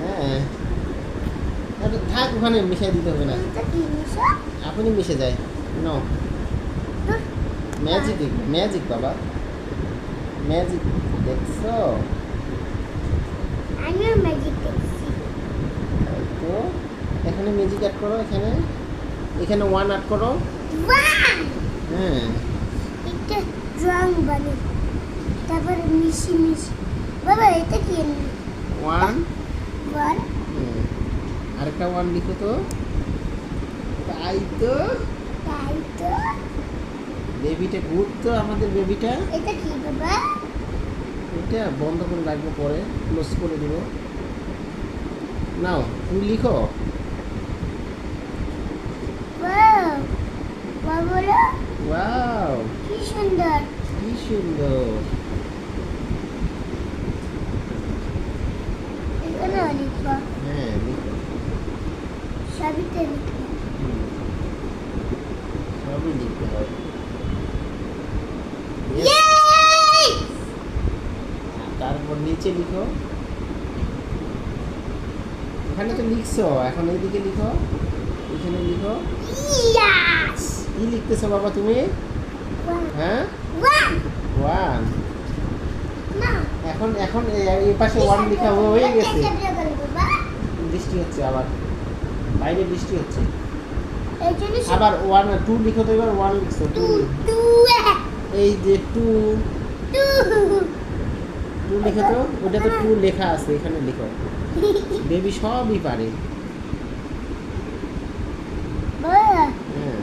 হ্যাঁ থাক ওখানে মিশিয়ে দিতে হবে না মিশা আপনি মিশে যায় নো ম্যাজিক ম্যাজিক বাবা ম্যাজিক দেখছ আমিও ম্যাজিক দেখছি তো এখানে ম্যাজিক অ্যাড করো এখানে এখানে ওয়ান অ্যাড করো হ্যাঁ এটা রং বানি তারপরে মিশি মিশি বাবা এটা কি ওয়ান। আরেকটা ওয়ান লিখো তো তাই তো তাই তো বেবিটা গুড তো আমাদের বেবিটা এটা কি বাবা? এটা বন্ধ করে রাখব পরে ক্লোজ করে দিব। নাও তুমি লিখো। ওয়াও কি সুন্দর। কি সুন্দর এখানে লিখব হ্যাঁ লিখো সবই লিখতে ইয়ে তারপর নিচে লিখো এখানে তো লিখছো এখন এইদিকে লিখো এখানে লিখো কি লিখতেছো বাবা তুমি হ্যাঁ ওয়ান এখন এখন এই পাশে ওয়ান লেখা হয়ে গেছে বৃষ্টি হচ্ছে আবার বাইরে বৃষ্টি হচ্ছে। আবার ওয়ান টু লিখো তো এবার ওয়ান লিখছো টু টু এই যে টু। টু। টু লিখো তো ওটা তো টু লেখা আছে এখানে লিখো। বেবি সবই পারে। হ্যাঁ।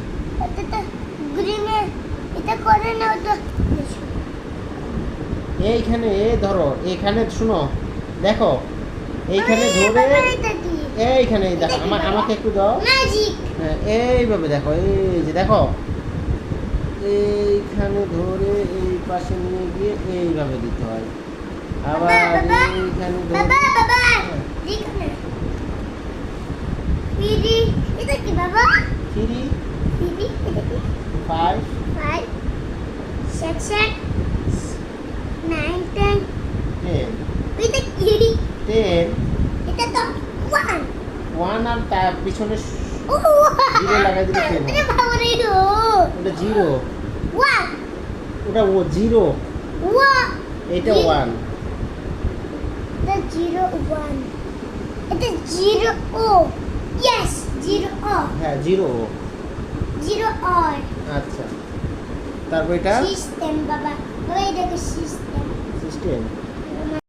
এইখানে এ ধরো এখানে শুনো দেখো এইখানে ধরে এইখানে দেখো আমা- আমাকে একটু দাও। হ্যাঁ এইভাবে দেখো এই যে দেখো। এইখানে ধরে এই পাশে নিয়ে গিয়ে এইভাবে দিতে হয়। আবার এইখানে ধরে কি five five section nine ten ten এটা কি টেন এটা তো ওয়ান পিছনে জিরো লাগাই দিলে ওটা জিরো। ওটা ও জিরো। এটা ওয়ান। এটা জিরো ওয়ান। এটা জিরো ও। ইয়েস জিরো ও। হ্যাঁ জিরো জিরো আর আচ্ছা। তারপর এটা? সিস্টেম বাবা। বাবা এটা সিস্টেম সিস্টেম